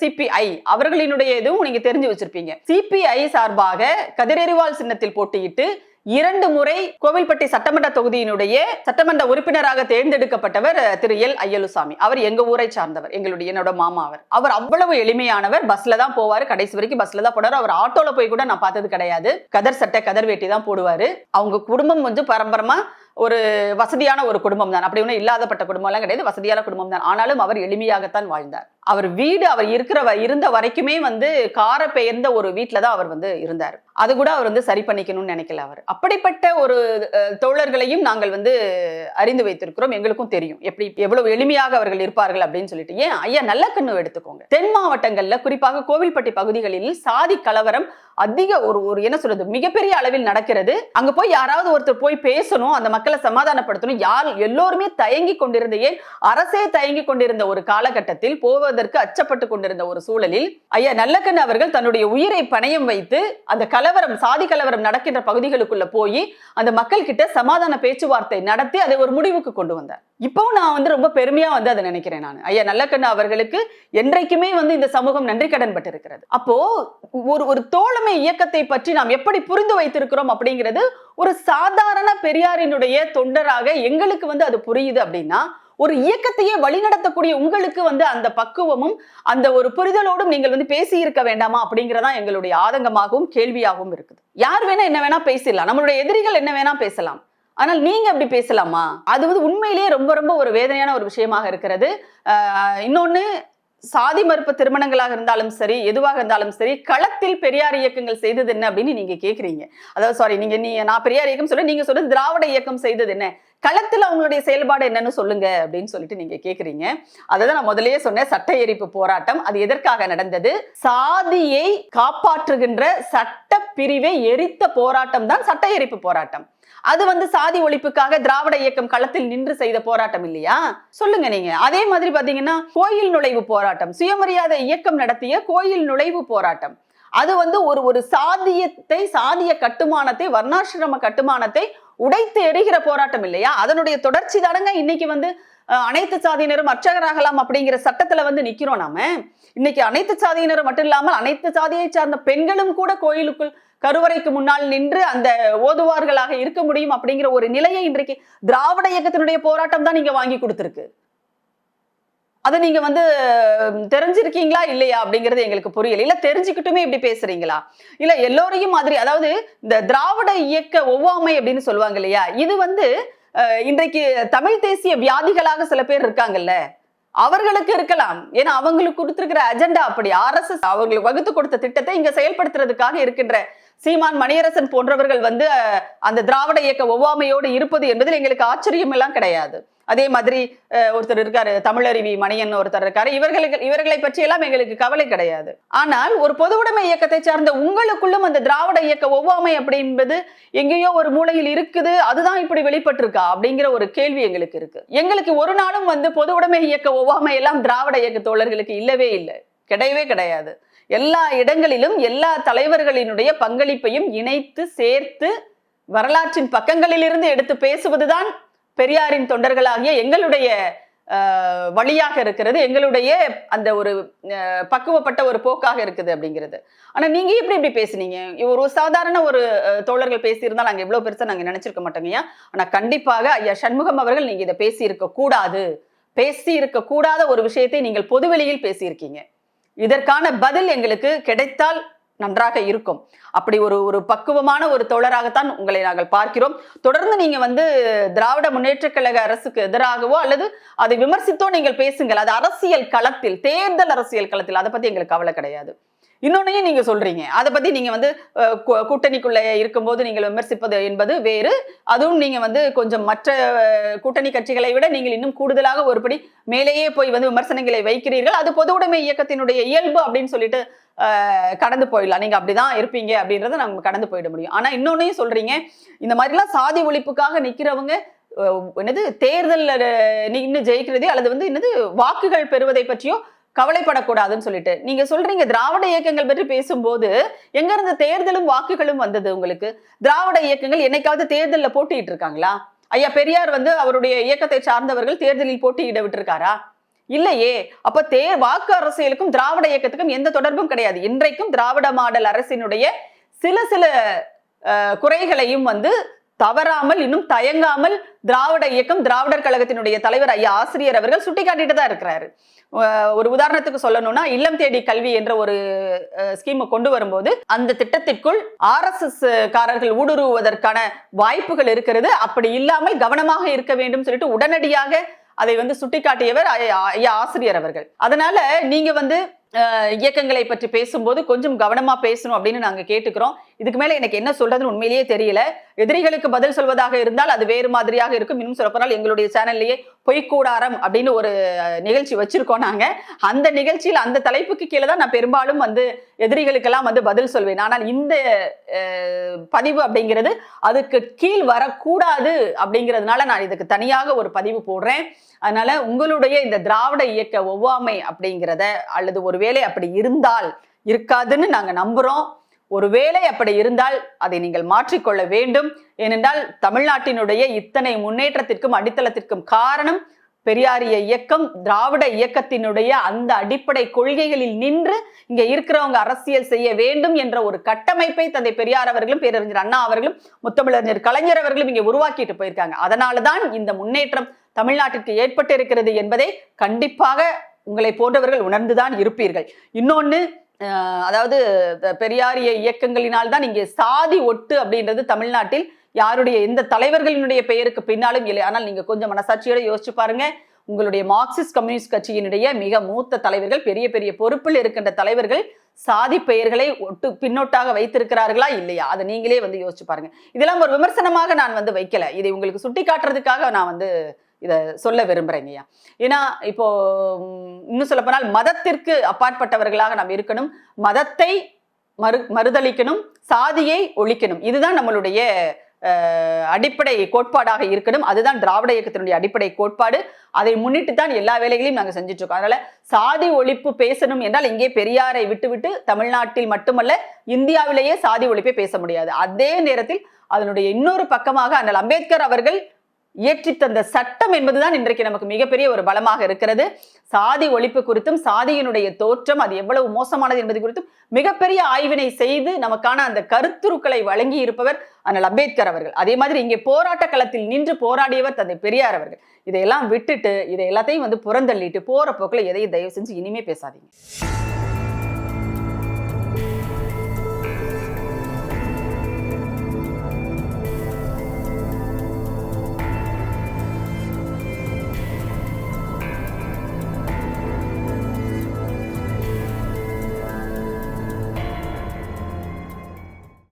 சிபிஐ அவர்களினுடைய இதுவும் நீங்க தெரிஞ்சு வச்சிருப்பீங்க. சிபிஐ சார்பாக கதிரெறிவால் சின்னத்தில் போட்டியிட்டு இரண்டு முறை கோவில்பட்டி சட்டமன்ற தொகுதியினுடைய சட்டமன்ற உறுப்பினராக தேர்ந்தெடுக்கப்பட்டவர் திரு எல். ஐயலுசாமி. அவர் எங்க ஊரை சார்ந்தவர். எங்களுடைய என்னோட மாமா அவர். அவர் அவ்வளவு எளிமையானவர். பஸ்ல தான் போவாரு. கடைசி வரைக்கும் பஸ்ல தான் போனாரு. அவர் ஆட்டோல போய் கூட நான் பார்த்தது கிடையாது. கதர் சட்டை கதர் வேட்டி தான் போடுவாரு. அவங்க குடும்பம் வந்து பரம்பரமா ஒரு வசதியான ஒரு குடும்பம் தான் அப்படி ஒன்றும் இல்லாதப்பட்ட குடும்பம்லாம் கிடையாது. வசதியான குடும்பம் தான் ஆனாலும் அவர் எளிமையாகத்தான் வாழ்ந்தார். அவர் வீடு அவர் இருக்கிற இருந்த வரைக்குமே வந்து கார பெயர்ந்த ஒரு வீட்டில் தான் அவர் வந்து இருந்தார். அது கூட அவர் வந்து சரி பண்ணிக்கணும்னு நினைக்கல அவர். அப்படிப்பட்ட ஒரு தோழர்களையும் நாங்கள் வந்து அறிந்து வைத்திருக்கிறோம். எங்களுக்கும் தெரியும். எப்படி எவ்வளவு எளிமையாக அவர்கள் இருப்பார்கள் அப்படின்னு சொல்லிட்டு. ஏன்? ஐயா நல்ல கண்ணு எடுத்துக்கோங்க. தென் மாவட்டங்கள்ல குறிப்பாக கோவில்பட்டி பகுதிகளில் சாதி கலவரம் அதிக ஒரு ஒரு என்ன சொல்றது மிகப்பெரிய அளவில் நடக்கிறது. அங்க போய் யாராவது ஒருத்தர் போய் பேசணும் அந்த மக்களை சமாதானப்படுத்தணும். யார் எல்லோருமே தயங்கி கொண்டிருந்த ஏன்? அரசே தயங்கி கொண்டிருந்த ஒரு காலகட்டத்தில் போவ சொல்லுவதற்கு அச்சப்பட்டு கொண்டிருந்த ஒரு சூழலில் ஐயா நல்லக்கண்ணு அவர்கள் தன்னுடைய உயிரை பணயம் வைத்து அந்த கலவரம் சாதி கலவரம் நடக்கின்ற பகுதிகளுக்குள்ள போய் அந்த மக்கள் கிட்ட சமாதான பேச்சுவார்த்தை நடத்தி அதை ஒரு முடிவுக்கு கொண்டு வந்தார். இப்பவும் நான் வந்து ரொம்ப பெருமையா வந்து அதை நினைக்கிறேன் நான். ஐயா நல்லக்கண்ணு அவர்களுக்கு என்றைக்குமே வந்து இந்த சமூகம் நன்றி கடன் பட்டிருக்கிறது. அப்போ ஒரு ஒரு தோழமை இயக்கத்தை பற்றி நாம் எப்படி புரிந்து வைத்திருக்கிறோம் அப்படிங்கிறது ஒரு சாதாரண பெரியாரினுடைய தொண்டராக எங்களுக்கு வந்து அது புரியுது அப்படின்னா ஒரு இயக்கத்தையே வழிநடத்தக்கூடிய உங்களுக்கு வந்து அந்த பக்குவமும் அந்த ஒரு புரிதலோடும் நீங்கள் வந்து பேசி இருக்க வேண்டாமா அப்படிங்கிறதா எங்களுடைய ஆதங்கமாகவும் கேள்வியாகவும் இருக்குது. யார் வேணா என்ன வேணா பேசிடலாம். நம்மளுடைய எதிரிகள் என்ன வேணா பேசலாம். ஆனால் நீங்க அப்படி பேசலாமா? அது வந்து உண்மையிலேயே ரொம்ப ரொம்ப ஒரு வேதனையான ஒரு விஷயமாக இருக்கிறது. இன்னொன்று இன்னொன்னு சாதி மறுப்பு திருமணங்களாக இருந்தாலும் சரி எதுவாக இருந்தாலும் சரி களத்தில் பெரியார் இயக்கங்கள் செய்தது என்ன அப்படின்னு நீங்க கேக்குறீங்க. அதாவது சாரி நீங்க நீ நான் பெரியார் இயக்கம் சொல்ல நீங்க சொல்றது திராவிட இயக்கம் செய்தது என்ன? களத்தில் அவங்களுடைய செயல்பாடு என்னன்னு சொல்லுங்க அப்படின்னு சொல்லிட்டு நீங்க கேக்குறீங்க. அதை தான் நான் முதலே சொன்னேன் சட்ட எரிப்பு போராட்டம். அது எதற்காக நடந்தது? சாதியை காப்பாற்றுகின்ற சட்ட பிரிவை எரித்த போராட்டம் தான் சட்ட எரிப்பு போராட்டம். அது வந்து சாதி ஒழிப்புக்காக திராவிட இயக்கம் களத்தில் நின்று செய்த போராட்டம் இல்லையா? சொல்லுங்க நீங்க. அதே மாதிரி பாத்தீங்கன்னா கோயில் நுழைவு போராட்டம். சுயமரியாதை இயக்கம் நடத்திய கோயில் நுழைவு போராட்டம். அது வந்து ஒரு ஒரு சாதியத்தை சாதிய கட்டுமானத்தை வர்ணாசிரம கட்டுமானத்தை உடைத்து எரிகிற போராட்டம் இல்லையா? அதனுடைய தொடர்ச்சி தானங்க இன்னைக்கு வந்து அனைத்து சாதியினரும் அர்ச்சகராகலாம் அப்படிங்கிற சட்டத்துல வந்து நிக்கிறோம் நாம. இன்னைக்கு அனைத்து சாதியினரும் மட்டும் இல்லாமல் அனைத்து சாதியை சார்ந்த பெண்களும் கூட கோயிலுக்குள் கருவறைக்கு முன்னால் நின்று அந்த ஓதுவார்களாக இருக்க முடியும் அப்படிங்கிற ஒரு நிலையை இன்றைக்கு திராவிட இயக்கத்தினுடைய போராட்டம் தான் நீங்க வாங்கி கொடுத்துருக்கு. அதை நீங்க வந்து தெரிஞ்சிருக்கீங்களா இல்லையா அப்படிங்கிறது எங்களுக்கு புரியல. இல்ல தெரிஞ்சுக்கிட்டுமே இப்படி பேசுறீங்களா? இல்ல எல்லோரையும் மாதிரி அதாவது இந்த திராவிட இயக்க ஒவ்வாமை அப்படின்னு சொல்லுவாங்க இல்லையா? இது வந்து இன்றைக்கு தமிழ் தேசிய வியாதிகளாக சில பேர் இருக்காங்கல்ல? அவர்களுக்கு இருக்கலாம். ஏன்னா அவங்களுக்கு கொடுத்திருக்கிற அஜெண்டா அப்படி. ஆர்எஸ்எஸ் அவங்களுக்கு வகுத்து கொடுத்த திட்டத்தை இங்க செயல்படுத்துறதுக்காக இருக்கின்ற சீமான் மணியரசன் போன்றவர்கள் வந்து அந்த திராவிட இயக்க ஒவ்வாமையோடு இருப்பது என்பதில் எங்களுக்கு ஆச்சரியம் எல்லாம் கிடையாது. அதே மாதிரி ஒருத்தர் இருக்காரு தமிழருவி மணியன் ஒருத்தர் இருக்காரு இவர்களுக்கு இவர்களை பற்றி எல்லாம் எங்களுக்கு கவலை கிடையாது. ஆனால் ஒரு பொதுவுடைமை இயக்கத்தை சார்ந்த உங்களுக்குள்ளும் அந்த திராவிட இயக்க ஒவ்வாமை அப்படி என்பது எங்கேயோ ஒரு மூலையில் இருக்குது அதுதான் இப்படி வெளிப்பட்டிருக்கா அப்படிங்கிற ஒரு கேள்வி எங்களுக்கு இருக்கு. எங்களுக்கு ஒரு நாளும் வந்து பொதுவுடைமை இயக்க ஒவ்வாமை எல்லாம் திராவிட இயக்க தோழர்களுக்கு இல்லவே இல்லை. கிடையவே கிடையாது. எல்லா இடங்களிலும் எல்லா தலைவர்களினுடைய பங்களிப்பையும் இணைத்து சேர்த்து வரலாற்றின் பக்கங்களிலிருந்து எடுத்து பேசுவதுதான் பெரியாரின் தொண்டர்களாகிய எங்களுடைய வழியாக இருக்கிறது. எங்களுடைய அந்த ஒரு பக்குவப்பட்ட ஒரு போக்காக இருக்குது அப்படிங்கிறது. ஆனா நீங்க எப்படி இப்படி பேசுனீங்க? ஒரு சாதாரண ஒரு தோழர்கள் பேசியிருந்தா நாங்க இவ்வளவு பெருசா நாங்க நினைச்சிருக்க மாட்டோங்கய்யா ஆனா கண்டிப்பாக ஐயா சண்முகம் அவர்கள் நீங்க இதை பேசியிருக்க கூடாது. பேசி இருக்கக்கூடாத ஒரு விஷயத்தை நீங்கள் பொதுவெளியில் பேசியிருக்கீங்க. இதற்கான பதில் எங்களுக்கு கிடைத்தால் நன்றாக இருக்கும். அப்படி ஒரு ஒரு பக்குவமான ஒரு தோழராகத்தான் உங்களை நாங்கள் பார்க்கிறோம். தொடர்ந்து நீங்க வந்து திராவிட முன்னேற்ற கழக அரசுக்கு எதிராகவோ அல்லது அதை விமர்சித்தோ நீங்கள் பேசுங்கள். அது அரசியல் களத்தில் தேர்தல் அரசியல் களத்தில். அதை பத்தி எங்களுக்கு கவலை கிடையாது. இன்னொன்னையும் நீங்க சொல்றீங்க. அதை பத்தி நீங்க வந்து கூட்டணிக்குள்ளே இருக்கும்போது நீங்கள் விமர்சிப்பது என்பது வேறு. அதுவும் நீங்க வந்து கொஞ்சம் மற்ற கூட்டணி கட்சிகளை விட நீங்கள் இன்னும் கூடுதலாக ஒருபடி மேலேயே போய் வந்து விமர்சனங்களை வைக்கிறீர்கள். அது பொது உடைமை இயக்கத்தினுடைய இயல்பு அப்படின்னு சொல்லிட்டு கடந்து போயிடலாம். நீங்க அப்படிதான் இருப்பீங்க அப்படின்றத நம்ம கடந்து போயிட முடியும். ஆனா இன்னொன்னையும் சொல்றீங்க. இந்த மாதிரிலாம் சாதி ஒழிப்புக்காக நிக்கிறவங்க என்னது தேர்தலில் நின்று நின்னு ஜெயிக்கிறதே அல்லது வந்து என்னது வாக்குகள் பெறுவதை பற்றியோ கவலைப்படக்கூடாதுன்னு சொல்லிட்டு. நீங்க சொல்றீங்க திராவிட இயக்கங்கள் பற்றி பேசும்போது எங்க இருந்து தேர்தலும் வாக்குகளும் வந்தது உங்களுக்கு? திராவிட இயக்கங்கள் என்னைக்காவது தேர்தலில் போட்டிட்டு இருக்காங்களா? ஐயா பெரியார் வந்து அவருடைய இயக்கத்தை சார்ந்தவர்கள் தேர்தலில் போட்டியிட விட்டுருக்காரா? இல்லையே. அப்ப தே வாக்கு அரசியலுக்கும் திராவிட இயக்கத்துக்கும் எந்த தொடர்பும் கிடையாது. இன்றைக்கும் திராவிட மாடல் அரசினுடைய சில சில குறைகளையும் வந்து தவறாமல் இன்னும் தயங்காமல் திராவிட இயக்கம் திராவிடர் கழகத்தினுடைய தலைவர் ஐயா ஆசிரியர் அவர்கள் சுட்டிக்காட்டிட்டு தான் இருக்கிறாரு. ஒரு உதாரணத்துக்கு சொல்லணும்னா இல்லம் தேடி கல்வி என்ற ஒரு ஸ்கீமை கொண்டு வரும்போது அந்த திட்டத்திற்குள் ஆர்எஸ்எஸ் காரர்கள் ஊடுருவுவதற்கான வாய்ப்புகள் இருக்கிறது. அப்படி இல்லாமல் கவனமாக இருக்க வேண்டும் சொல்லிட்டு உடனடியாக அதை வந்து சுட்டிக்காட்டியவர் ஐயா ஐயா ஆசிரியர் அவர்கள். அதனால நீங்க வந்து இயக்கங்களை பற்றி பேசும்போது கொஞ்சம் கவனமா பேசணும் அப்படின்னு நாங்க கேட்டுக்கிறோம். இதுக்கு மேல எனக்கு என்ன சொல்றதுன்னு உண்மையிலேயே தெரியல. எதிரிகளுக்கு பதில் சொல்வதாக இருந்தால் அது வேறு மாதிரியாக இருக்கும். இன்னும் சொல்லப்போனால் எங்களுடைய சேனல்லையே பொய்க்கூடாரம் அப்படின்னு ஒரு நிகழ்ச்சி வச்சிருக்கோம் நாங்க. அந்த நிகழ்ச்சியில் அந்த தலைப்புக்கு கீழே தான் நான் பெரும்பாலும் வந்து எதிரிகளுக்கெல்லாம் வந்து பதில் சொல்வேன். ஆனால் இந்த பதிவு அப்படிங்கிறது அதுக்கு கீழ் வரக்கூடாது அப்படிங்கிறதுனால நான் இதுக்கு தனியாக ஒரு பதிவு போடுறேன். அதனால உங்களுடைய இந்த திராவிட இயக்க ஒவ்வாமை அப்படிங்கிறத அல்லது ஒருவேளை அப்படி இருந்தால் இருக்காதுன்னு நாங்கள் நம்புறோம். ஒருவேளை அப்படி இருந்தால் அதை நீங்கள் மாற்றிக்கொள்ள வேண்டும். ஏனென்றால் தமிழ்நாட்டினுடைய இத்தனை முன்னேற்றத்திற்கும் அடித்தளத்திற்கும் காரணம் பெரியாரிய இயக்கம் திராவிட இயக்கத்தினுடைய அந்த அடிப்படை கொள்கைகளில் நின்று இங்க இருக்கிறவங்க அரசியல் செய்ய வேண்டும் என்ற ஒரு கட்டமைப்பை தந்தை பெரியார் அவர்களும் பேரறிஞர் அண்ணா அவர்களும் முத்தமிழறிஞர் கலைஞர் அவர்களும் இங்க உருவாக்கிட்டு போயிருக்காங்க. அதனாலதான் இந்த முன்னேற்றம் தமிழ்நாட்டிற்கு ஏற்பட்டு இருக்கிறது என்பதை கண்டிப்பாக உங்களை போன்றவர்கள் உணர்ந்துதான் இருப்பீர்கள். இன்னொன்னு அதாவது பெரியாரிய இயக்கங்களினால் தான் இங்கே சாதி ஒட்டு அப்படின்றது தமிழ்நாட்டில் யாருடைய எந்த தலைவர்களினுடைய பெயருக்கு பின்னாலும் இல்லை. ஆனால் நீங்க கொஞ்சம் மனசாட்சியோட யோசிச்சு பாருங்க. உங்களுடைய மார்க்சிஸ்ட் கம்யூனிஸ்ட் கட்சியினுடைய மிக மூத்த தலைவர்கள் பெரிய பெரிய பொறுப்பில் இருக்கின்ற தலைவர்கள் சாதி பெயர்களை ஒட்டு பின்னோட்டாக வைத்திருக்கிறார்களா இல்லையா? அதை நீங்களே வந்து யோசிச்சு பாருங்க. இதெல்லாம் ஒரு விமர்சனமாக நான் வந்து வைக்கல. இதை உங்களுக்கு சுட்டி காட்டுறதுக்காக நான் வந்து இதை சொல்ல விரும்புறேங்கய்யா ஏன்னா இப்போ இன்னும் சொல்ல போனால் மதத்திற்கு அப்பாற்பட்டவர்களாக நாம் இருக்கணும். மதத்தை மறு மறுதளிக்கணும் சாதியை ஒழிக்கணும். இதுதான் நம்மளுடைய அடிப்படை கோட்பாடாக இருக்கணும். அதுதான் திராவிட இயக்கத்தினுடைய அடிப்படை கோட்பாடு. அதை முன்னிட்டு தான் எல்லா வேலைகளையும் நாங்கள் செஞ்சுட்டு இருக்கோம் அதனால சாதி ஒழிப்பு பேசணும் என்றால் இங்கே பெரியாரை விட்டுவிட்டு தமிழ்நாட்டில் மட்டுமல்ல இந்தியாவிலேயே சாதி ஒழிப்பை பேச முடியாது. அதே நேரத்தில் அதனுடைய இன்னொரு பக்கமாக அண்ணல் அம்பேத்கர் அவர்கள் இயற்றி தந்த சட்டம் என்பதுதான் இன்றைக்கு நமக்கு மிகப்பெரிய ஒரு பலமாக இருக்கிறது. சாதி ஒழிப்பு குறித்தும் சாதியினுடைய தோற்றம் அது எவ்வளவு மோசமானது என்பது குறித்தும் மிகப்பெரிய ஆய்வினை செய்து நமக்கான அந்த கருத்துருக்களை வழங்கி இருப்பவர் அண்ணல் அம்பேத்கர் அவர்கள். அதே மாதிரி இங்கே போராட்ட களத்தில் நின்று போராடியவர் தந்தை பெரியார் அவர்கள். இதையெல்லாம் விட்டுட்டு இதை எல்லாத்தையும் வந்து புறந்தள்ளிட்டு போற போக்கில் எதையும் தயவு செஞ்சு இனிமே பேசாதீங்க.